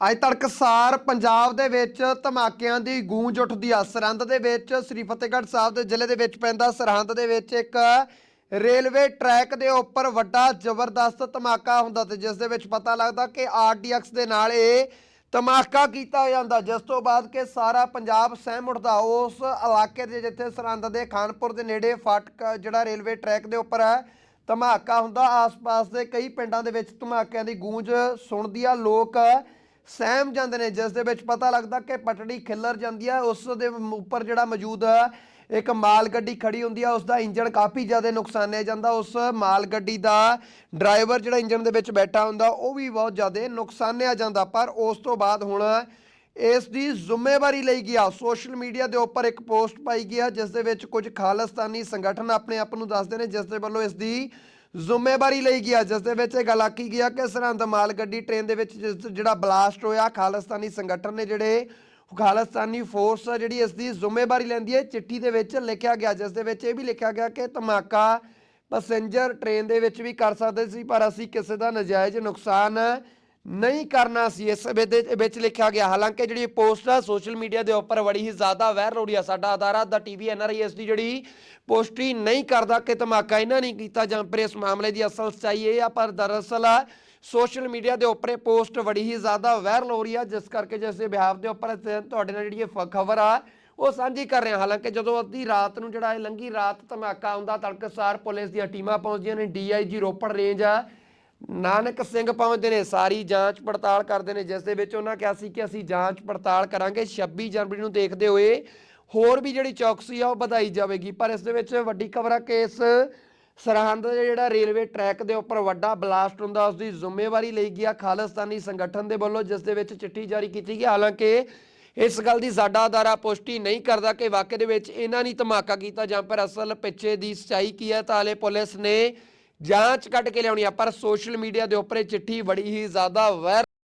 ਅੱਜ ਤੜਕਸਾਰ ਪੰਜਾਬ ਦੇ ਵਿੱਚ ਧਮਾਕਿਆਂ ਦੀ ਗੂੰਜ ਉੱਠਦੀ ਆ। ਸਰਹੰਦ ਦੇ ਵਿੱਚ ਸ੍ਰੀ ਫਤਿਹਗੜ੍ਹ ਸਾਹਿਬ ਦੇ ਜ਼ਿਲ੍ਹੇ ਦੇ ਵਿੱਚ ਪੈਂਦਾ। ਸਰਹੰਦ ਦੇ ਵਿੱਚ ਇੱਕ ਰੇਲਵੇ ਟਰੈਕ ਦੇ ਉੱਪਰ ਵੱਡਾ ਜ਼ਬਰਦਸਤ ਧਮਾਕਾ ਹੁੰਦਾ ਤੇ ਜਿਸ ਦੇ ਵਿੱਚ ਪਤਾ ਲੱਗਦਾ ਕਿ ਆਰਡੀਐਕਸ ਦੇ ਨਾਲ ਇਹ ਧਮਾਕਾ ਕੀਤਾ ਜਾਂਦਾ। ਜਿਸ ਤੋਂ ਬਾਅਦ ਕਿ ਸਾਰਾ ਪੰਜਾਬ ਸਹਿਮ ਉੱਠਦਾ। ਉਸ ਇਲਾਕੇ ਦੇ ਜਿੱਥੇ ਸਰਹੰਦ ਦੇ ਖਾਨਪੁਰ ਦੇ ਨੇੜੇ ਫਾਟਕ ਜਿਹੜਾ ਰੇਲਵੇ ਟਰੈਕ ਦੇ ਉੱਪਰ ਹੈ ਧਮਾਕਾ ਹੁੰਦਾ, ਆਸ-ਪਾਸ ਦੇ ਕਈ ਪਿੰਡਾਂ ਦੇ ਵਿੱਚ ਧਮਾਕਿਆਂ ਦੀ ਗੂੰਜ ਸੁਣਦੀ ਆ। ਲੋਕ ਸਹਿਮ ਜਾਂਦੇ ਨੇ, ਜਿਸ ਦੇ ਵਿੱਚ ਪਤਾ ਲੱਗਦਾ ਕਿ ਪਟੜੀ ਖਿੱਲਰ ਜਾਂਦੀ ਹੈ ਉਸ ਦੇ ਉੱਪਰ ਜਿਹੜਾ ਮੌਜੂਦ ਇੱਕ ਮਾਲ ਗੱਡੀ ਖੜੀ ਹੁੰਦੀ ਆ ਉਸ ਦਾ ਇੰਜਣ ਕਾਫੀ ਜ਼ਿਆਦਾ ਨੁਕਸਾਨਿਆ ਜਾਂਦਾ, ਉਸ ਮਾਲ ਗੱਡੀ ਦਾ ਡਰਾਈਵਰ ਜਿਹੜਾ ਇੰਜਣ ਦੇ ਵਿੱਚ ਬੈਠਾ ਹੁੰਦਾ, ਉਹ ਵੀ ਬਹੁਤ ਜ਼ਿਆਦਾ ਨੁਕਸਾਨਿਆ ਜਾਂਦਾ, ਪਰ ਉਸ ਤੋਂ ਬਾਅਦ ਹੁਣ ਇਸ ਦੀ ਜ਼ਿੰਮੇਵਾਰੀ ਲਈ ਗਿਆ, ਸੋਸ਼ਲ ਮੀਡੀਆ ਦੇ ਉੱਪਰ ਇੱਕ ਪੋਸਟ ਪਾਈ ਗਿਆ, ਜਿਸ ਦੇ ਵਿੱਚ ਕੁਝ ਖਾਲਿਸਤਾਨੀ ਸੰਗਠਨ ਆਪਣੇ ਆਪ ਨੂੰ ਦੱਸਦੇ ਨੇ, ਜਿਸ ਦੇ ਵੱਲੋਂ ਇਸ ਦੀ ਜ਼ਿੰਮੇਵਾਰੀ ਲਈ ਗਿਆ, ਜਿਸ ਦੇ ਵਿੱਚ ਇਹ ਗੱਲ ਆਖੀ ਗਿਆ ਕਿ ਸਰਹੰਦ ਮਾਲ ਗੱਡੀ ਟ੍ਰੇਨ ਦੇ ਵਿੱਚ ਜਿਸ- ਜਿਹੜਾ ਬਲਾਸਟ ਹੋਇਆ, ਖਾਲਿਸਤਾਨੀ ਸੰਗਠਨ ਨੇ ਜਿਹੜੇ ਖਾਲਿਸਤਾਨੀ ਫੋਰਸ ਜਿਹੜੀ ਇਸ ਦੀ ਜ਼ਿੰਮੇਵਾਰੀ ਲੈਂਦੀ ਹੈ, ਚਿੱਠੀ ਦੇ ਵਿੱਚ ਲਿਖਿਆ ਗਿਆ, ਜਿਸ ਦੇ ਵਿੱਚ ਇਹ ਵੀ ਲਿਖਿਆ ਗਿਆ ਕਿ ਧਮਾਕਾ ਪੈਸੇਂਜਰ ਟ੍ਰੇਨ ਦੇ ਵਿੱਚ ਵੀ ਕਰ ਸਕਦੇ ਸੀ, ਪਰ ਅਸੀਂ ਕਿਸੇ ਦਾ ਨਜਾਇਜ਼ ਨੁਕਸਾਨ ਨਹੀਂ ਕਰਨਾ ਸੀ। ਇਸ ਵਿੱਚ ਵਿੱਚ ਲਿਖਿਆ ਗਿਆ, ਹਾਲਾਂਕਿ ਜਿਹੜੀ ਪੋਸਟ ਆ, ਸੋਸ਼ਲ ਮੀਡੀਆ ਦੇ ਉੱਪਰ ਬੜੀ ਹੀ ਜ਼ਿਆਦਾ ਵਾਇਰਲ ਹੋ ਰਹੀ ਆ। ਸਾਡਾ ਅਦਾਰਾ ਦਾ ਟੀਵੀ ਐਨਆਰਆਈ ਇਸ ਦੀ ਜਿਹੜੀ ਪੋਸਟੀ ਨਹੀਂ ਕਰਦਾ, ਕਿ ਧਮਾਕਾ ਇਹਨਾਂ ਨਹੀਂ ਕੀਤਾ ਜਾਂ ਪਰ ਇਸ ਮਾਮਲੇ ਦੀ ਅਸਲ ਸੱਚਾਈ ਇਹ ਆ। ਪਰ ਦਰਅਸਲ ਸੋਸ਼ਲ ਮੀਡੀਆ ਦੇ ਉੱਪਰ ਇਹ ਪੋਸਟ ਬੜੀ ਹੀ ਜ਼ਿਆਦਾ ਵਾਇਰਲ ਹੋ ਰਹੀ ਆ, ਜਿਸ ਕਰਕੇ ਜਿਸ ਦੇ ਬਿਹਾਫ ਦੇ ਉੱਪਰ ਤੁਹਾਡੇ ਨਾਲ ਜਿਹੜੀ ਇਹ ਖਬਰ ਆ, ਉਹ ਸਾਂਝੀ ਕਰ ਰਹੇ ਹਾਂ। ਹਾਲਾਂਕਿ ਜਦੋਂ ਅੱਧੀ ਰਾਤ ਨੂੰ ਜਿਹੜਾ ਇਹ ਲੰਗੀ ਰਾਤ ਧਮਾਕਾ ਆਉਂਦਾ, ਤੜਕਸਾਰ ਪੁਲਿਸ ਦੀਆਂ ਟੀਮਾਂ ਪਹੁੰਚਦੀਆਂ ਨੇ ਡੀਆਈਜੀ ਰੋਪੜ ਰੇਂਜ ਆ। ਨਾਨਕ ਸਿੰਘ ਪਹੁੰਚਦੇ ਨੇ, ਸਾਰੀ ਜਾਂਚ ਪੜਤਾਲ ਕਰਦੇ ਨੇ, ਜਿਸ ਦੇ ਵਿੱਚ ਉਹਨਾਂ ਕਿਹਾ ਸੀ ਕਿ ਅਸੀਂ ਜਾਂਚ ਪੜਤਾਲ ਕਰਾਂਗੇ 26 ਜਨਵਰੀ ਨੂੰ ਦੇਖਦੇ ਹੋਏ ਹੋਰ ਵੀ ਜਿਹੜੀ ਚੌਕਸੀ ਆ ਉਹ ਵਧਾਈ ਜਾਵੇਗੀ। ਪਰ ਇਸ ਦੇ ਵਿੱਚ ਵੱਡੀ ਖਬਰ ਆ ਕਿ ਇਸ ਸਰਹੰਦ ਦੇ ਜਿਹੜਾ ਰੇਲਵੇ ਟਰੈਕ ਦੇ ਉੱਪਰ ਵੱਡਾ ਬਲਾਸਟ ਹੁੰਦਾ ਉਸ ਦੀ ਜ਼ਿੰਮੇਵਾਰੀ ਲਈ ਗਿਆ ਖਾਲਿਸਤਾਨੀ ਸੰਗਠਨ ਦੇ ਵੱਲੋਂ, ਜਿਸ ਦੇ ਵਿੱਚ ਚਿੱਠੀ ਜਾਰੀ ਕੀਤੀ ਗਈ। ਹਾਲਾਂਕਿ ਇਸ ਗੱਲ ਦੀ ਸਾਡਾ ਅਦਾਰਾ ਪੁਸ਼ਟੀ ਨਹੀਂ ਕਰਦਾ ਕਿ ਵਾਕਈ ਦੇ ਵਿੱਚ ਇਹਨਾਂ ਨੇ ਧਮਾਕਾ ਕੀਤਾ ਜਾਂ ਪਰ ਅਸਲ ਪਿੱਛੇ ਦੀ ਸਚਾਈ ਕੀ ਹੈ, ਤਾਂ ਹਾਲੇ ਪੁਲਿਸ ਨੇ ਜਾਂਚ ਕੱਢ ਕੇ ਲਿਆਉਣੀ ਆ, ਪਰ ਸੋਸ਼ਲ ਮੀਡੀਆ ਦੇ ਉੱਪਰ ਇਹ ਚਿੱਠੀ ਬੜੀ ਹੀ ਜ਼ਿਆਦਾ ਵਾਇਰਲ